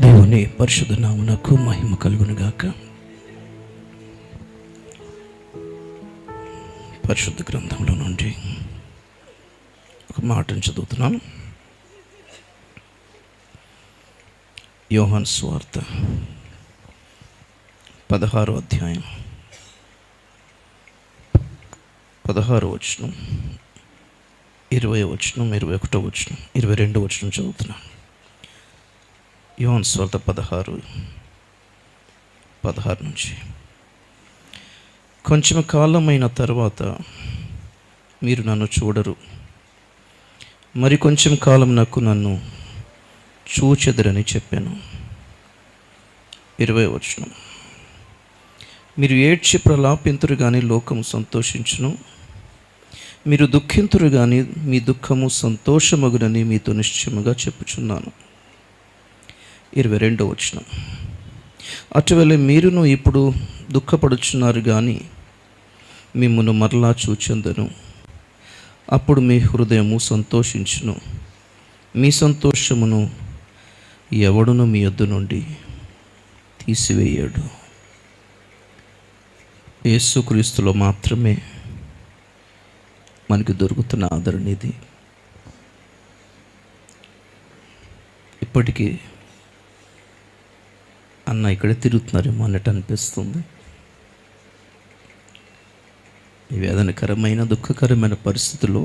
దేవుని పరిశుద్ధ నామునకు మహిమ కలుగునుగాక. పరిశుద్ధ గ్రంథంలో నుండి ఒక మాటను చదువుతున్నాను యోహన్ స్వార్త పదహారో అధ్యాయం. పదహారో వచనం ఇరవై వచనం ఇరవై ఒకటో వచనం ఇరవై రెండు వచనం చదువుతున్నాను యోన్ స్వత పదహారు పదహారు నుంచి. కొంచెం కాలమైన తర్వాత మీరు నన్ను చూడరు. మరి కొంచెం కాలం నాకు నన్ను చూచెదరని చెప్పాను. ఇరవై వచనం. మీరు ఏడ్చి ప్రలాపింతురు కానీ లోకము సంతోషించును. మీరు దుఃఖింతురు కానీ మీ దుఃఖము సంతోషమగునని మీతో నిశ్చయముగా చెప్పుచున్నాను. ఇరవై రెండో వచ్చిన అటువలే మీరును ఇప్పుడు దుఃఖపడుచున్నారు కానీ మిమ్మల్ని మరలా చూచెందను. అప్పుడు మీ హృదయము సంతోషించును. మీ సంతోషమును ఎవడును మీ యొద్ద నుండి తీసివేయడు. యేసుక్రీస్తులో మాత్రమే మనకి దొరుకుతున్న ఆదరణ ఇది. ఇప్పటికీ అన్న ఇక్కడే తిరుగుతున్నారేమో అన్నట్టు అనిపిస్తుంది. ఈ వేదనకరమైన దుఃఖకరమైన పరిస్థితుల్లో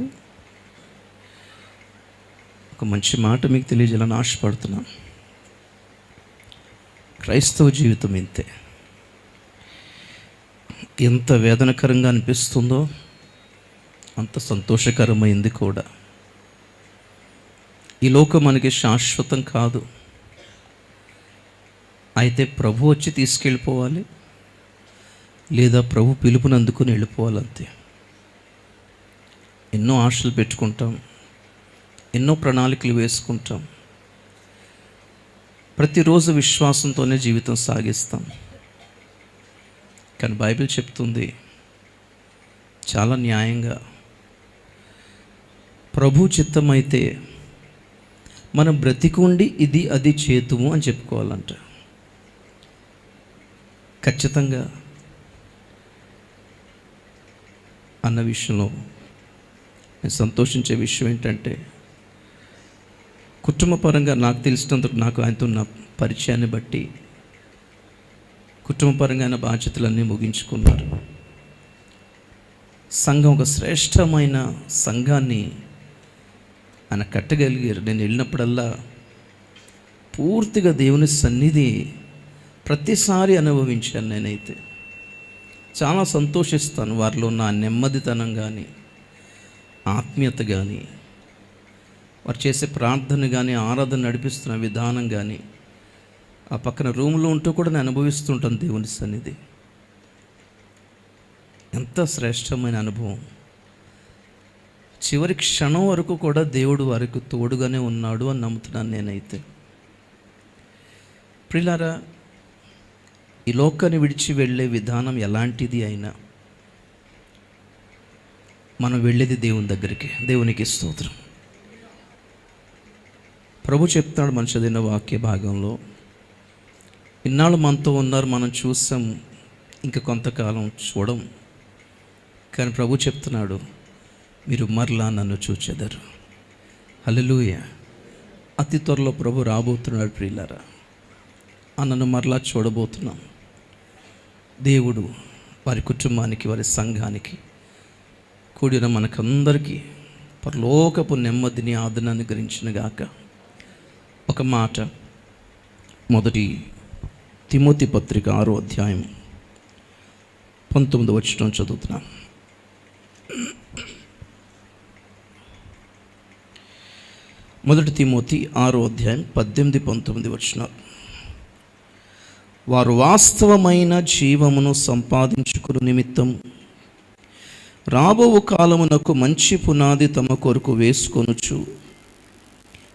ఒక మంచి మాట మీకు తెలియజేయాలని ఆశపడుతున్నాను క్రైస్తవ జీవితం ఇంతే. ఎంత వేదనకరంగా అనిపిస్తుందో అంత సంతోషకరమైంది కూడా. ఈ లోకం మనకి శాశ్వతం కాదు. అయితే ప్రభు వచ్చి తీసుకెళ్ళిపోవాలి. లేదా ప్రభు పిలుపుని అందుకుని వెళ్ళిపోవాలి అంతే. ఎన్నో ఆశలు పెట్టుకుంటాం. ఎన్నో ప్రణాళికలు వేసుకుంటాం. ప్రతిరోజు విశ్వాసంతోనే జీవితం సాగిస్తాం. కానీ బైబిల్ చెప్తుంది చాలా న్యాయంగా. ప్రభు చిత్తమైతే మనం బ్రతికుండి ఇది అది చేతుము అని చెప్పుకోవాలంట. ఖచ్చితంగా అన్న విషయంలో నేను సంతోషించే విషయం ఏంటంటే కుటుంబపరంగా నాకు తెలిసినందుకు నాకు ఆయనతో ఉన్న పరిచయాన్ని బట్టి కుటుంబపరంగా ఆయన బాధ్యతలన్నీ ముగించుకున్నారు. సంఘం ఒక శ్రేష్టమైన సంఘాన్ని ఆయన కట్టగలిగారు. నేను వెళ్ళినప్పుడల్లా పూర్తిగా దేవుని సన్నిధి ప్రతిసారి అనుభవించాను నేనైతే. చాలా సంతోషిస్తాను వారిలో ఉన్న నెమ్మదితనం కానీ ఆత్మీయత కానీ వారు చేసే ప్రార్థన కానీ ఆరాధన నడిపిస్తున్న విధానం కానీ ఆ పక్కన రూమ్లో ఉంటూ కూడా నేను అనుభవిస్తుంటాను దేవుని సన్నిధి. ఎంత శ్రేష్టమైన అనుభవం. చివరి క్షణం వరకు కూడా దేవుడు వారికి తోడుగానే ఉన్నాడు అని నమ్ముతున్నాను నేనైతే. ప్రిలారా ఈ లోకాన్ని విడిచి వెళ్ళే విధానం ఎలాంటిది అయినా మనం వెళ్ళేది దేవుని దగ్గరికి. దేవునికి స్తోత్రం. ప్రభు చెప్తాడు మన చదివిన వాక్య భాగంలో ఇన్నాళ్ళు మనతో ఉన్నారు మనం చూసాం ఇంకా కొంతకాలం చూడం. కానీ ప్రభు చెప్తున్నాడు మీరు మరలా నన్ను చూచెదరు. హలలుయ అతి త్వరలో ప్రభు రాబోతున్నాడు ప్రియులారా. ఆ నన్ను మరలా చూడబోతున్నాం. దేవుడు వారి కుటుంబానికి వారి సంఘానికి కూడిన మనకందరికీ పరలోకపు నెమ్మదిని ఆదరణను గురించిన గాక ఒక మాట. మొదటి తిమోతి పత్రిక ఆరో అధ్యాయం పంతొమ్మిది వచ్చిన చదువుతున్నాను మొదటి తిమోతి ఆరో అధ్యాయం పద్దెనిమిది పంతొమ్మిది వచ్చినారు వారు వాస్తవమైన జీవమును సంపాదించుకుని నిమిత్తం రాబో కాలమునకు మంచి పునాది తమ కొరకు వేసుకొనుచు.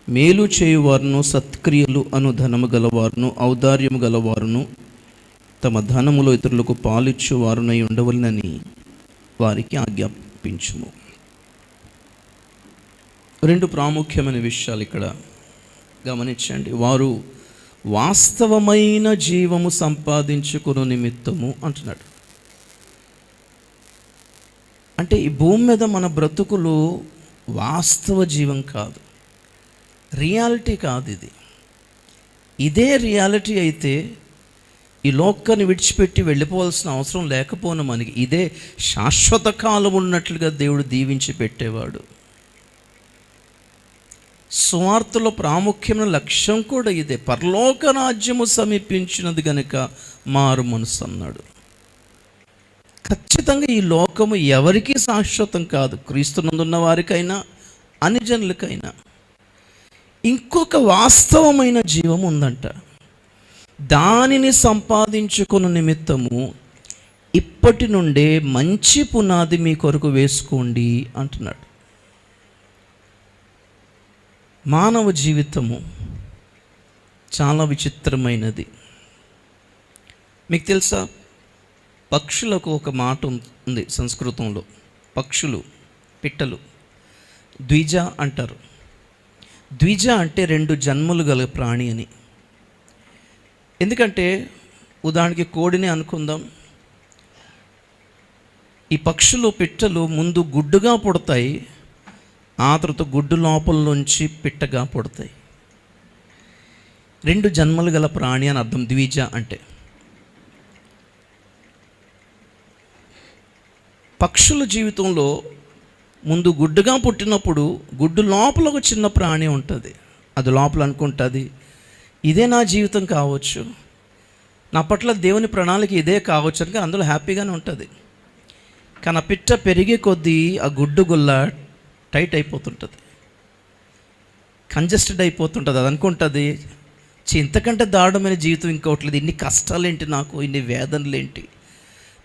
మేలు చేయువారును సత్క్రియలు అను ధనము గలవారును ఔదార్యము గలవారును తమ ధనములో ఇతరులకు పాలిచ్చు వారునై ఉండవలనని వారికి ఆజ్ఞాపించుము. రెండు ప్రాముఖ్యమైన విషయాలు ఇక్కడ గమనించండి. వారు వాస్తవమైన జీవము సంపాదించుకుని నిమిత్తము అంటున్నాడు. అంటే ఈ భూమి మీద మన బ్రతుకులు వాస్తవ జీవం కాదు. రియాలిటీ కాదు ఇది. ఇదే రియాలిటీ అయితే ఈ లోకాన్ని విడిచిపెట్టి వెళ్ళిపోవాల్సిన అవసరం లేకపోను మనకి. ఇదే శాశ్వత కాలం ఉన్నట్లుగా దేవుడు దీవించి పెట్టేవాడు. స్వార్థలో ప్రాముఖ్యమైన లక్ష్యం కూడా ఇదే. పరలోక రాజ్యము సమీపించినది గనుక మారు మనసు అన్నాడు. ఖచ్చితంగా ఈ లోకము ఎవరికీ శాశ్వతం కాదు. క్రీస్తునందున్న వారికైనా అనిజనులకైనా ఇంకొక వాస్తవమైన జీవం ఉందంట. దానిని సంపాదించుకున్న నిమిత్తము ఇప్పటి నుండే మంచి పునాది మీ కొరకు వేసుకోండి అంటున్నాడు. మానవ జీవితము చాలా విచిత్రమైనది. మీకు తెలుసా? పక్షులకు ఒక మాట ఉంది సంస్కృతంలో. పక్షులు పిట్టలు. ద్విజ అంటారు. ద్విజ అంటే రెండు జన్మలు గల ప్రాణి అని. ఎందుకంటే ఉదాహరణకి కోడిని అనుకుందాం. ఈ పక్షులు పిట్టలు ముందు గుడ్డుగా పుడతాయి. ఆ తర్వాత గుడ్డు లోపల నుంచి పిట్టగా పుడతాయి. రెండు జన్మలు గల ప్రాణి అని అర్థం ద్విజ అంటే. పక్షుల జీవితంలో ముందు గుడ్డుగా పుట్టినప్పుడు గుడ్డు లోపల ఒక చిన్న ప్రాణి ఉంటుంది. అది లోపల అనుకుంటుంది ఇదే నా జీవితం కావచ్చు. నా పట్ల దేవుని ప్రణాళిక ఇదే కావచ్చు అని అందులో హ్యాపీగానే ఉంటుంది. కానీ ఆ పిట్ట పెరిగే కొద్దీ ఆ గుడ్డు గుల్ల టైట్ అయిపోతుంటుంది. కంజెస్టెడ్ అయిపోతుంటుంది. అది అనుకుంటుంది ఇంతకంటే దారుణమైన జీవితం ఇంకోట్లేదు ఇన్ని కష్టాలేంటి నాకు? ఇన్ని వేదనలేంటి?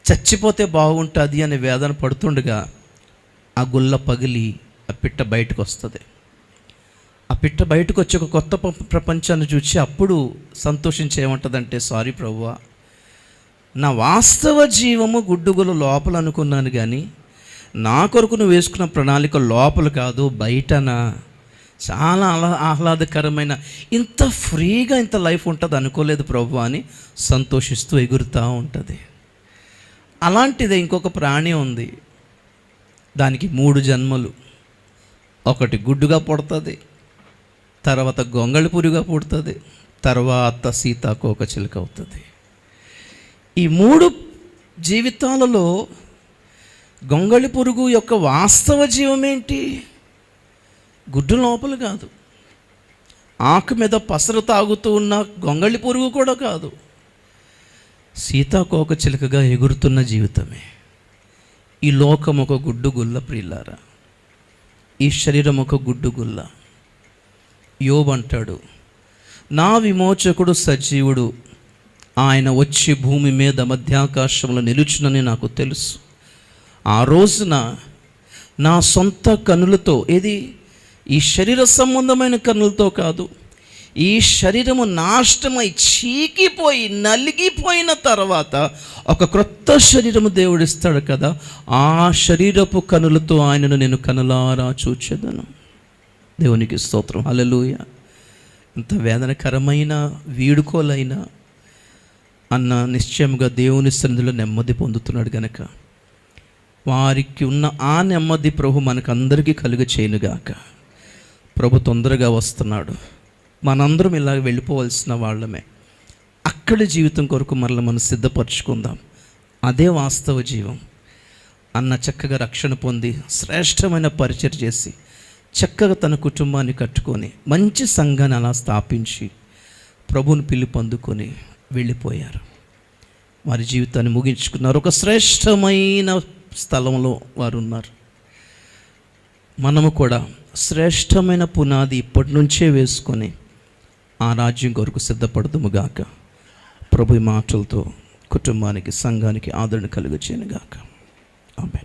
చచ్చిపోతే బాగుంటుంది అనే వేదన పడుతుండగా ఆ గుల్ల పగిలి ఆ పిట్ట బయటకు వస్తుంది ఆ పిట్ట బయటకు వచ్చి ఒక కొత్త ప్రపంచాన్ని చూసి అప్పుడు సంతోషించేమంటుందంటే సారీ ప్రవ్వా నా వాస్తవ జీవము గుడ్డుగుల లోపల అనుకున్నాను కానీ నా కొరకు నువ్వు వేసుకున్న ప్రణాళిక లోపల కాదు బయటనా. చాలా ఆహ్లా ఆహ్లాదకరమైన ఇంత ఫ్రీగా ఇంత లైఫ్ ఉంటుంది అనుకోలేదు ప్రభు అని సంతోషిస్తూ ఎగురుతూ ఉంటుంది. అలాంటిదే ఇంకొక ప్రాణి ఉంది. దానికి మూడు జన్మలు. ఒకటి గుడ్డుగా పుడుతుంది తర్వాత గొంగళి పురిగా పుడుతుంది తర్వాత సీతాకోక చిలుక అవుతుంది. ఈ మూడు జీవితాలలో గొంగళి పురుగు యొక్క వాస్తవ జీవం ఏంటి గుడ్డు లోపల కాదు. ఆకు మీద పసరు తాగుతూ ఉన్న గొంగళి పురుగు కూడా కాదు. సీతాకోక చిలుకగా ఎగురుతున్న జీవితమే. ఈ లోకం ఒక గుడ్డు గుల్ల ప్రిల్లారా ఈ శరీరం ఒక గుడ్డు గుల్ల. యోబంటాడు నా విమోచకుడు సజీవుడు. ఆయన వచ్చి భూమి మీద మధ్యాకాశంలో నిలుచునని నాకు తెలుసు. ఆ రోజున నా సొంత కనులతో ఏది? ఈ శరీర సంబంధమైన కనులతో కాదు ఈ శరీరము నాష్టమై చీకిపోయి నలిగిపోయిన తర్వాత ఒక క్రొత్త శరీరము దేవుడిస్తాడు కదా ఆ శరీరపు కనులతో ఆయనను నేను కనులారా చూచెదను. దేవునికి స్తోత్రం. అలలుయ ఇంత వేదనకరమైన వీడుకోలైన అన్న నిశ్చయముగా దేవుని సన్నిధిలో నెమ్మది పొందుతున్నాడు గనక. వారికి ఉన్న ఆ నెమ్మది ప్రభు మనకందరికీ కలుగు చేయనుగాక. ప్రభు తొందరగా వస్తున్నాడు. మనందరం ఇలా వెళ్ళిపోవలసిన వాళ్ళమే. అక్కడి జీవితం కొరకు మరలా మనం సిద్ధపరచుకుందాం. అదే వాస్తవ జీవం. అన్న చక్కగా రక్షణ పొంది శ్రేష్టమైన పరిచయం చేసి చక్కగా తన కుటుంబాన్ని కట్టుకొని మంచి సంఘాన్ని అలా స్థాపించి ప్రభుని పిలుపు అందుకొని వెళ్ళిపోయారు. వారి జీవితాన్ని ముగించుకున్నారు. ఒక శ్రేష్టమైన స్థలంలో వారు ఉన్నారు మనము కూడా శ్రేష్టమైన పునాది ఇప్పటి నుంచే వేసుకొని ఆ రాజ్యం కొరకు సిద్ధపడదుముగాక. ప్రభు మాటలతో కుటుంబానికి సంఘానికి ఆదరణ కలుగచేయనుగాక ఆమె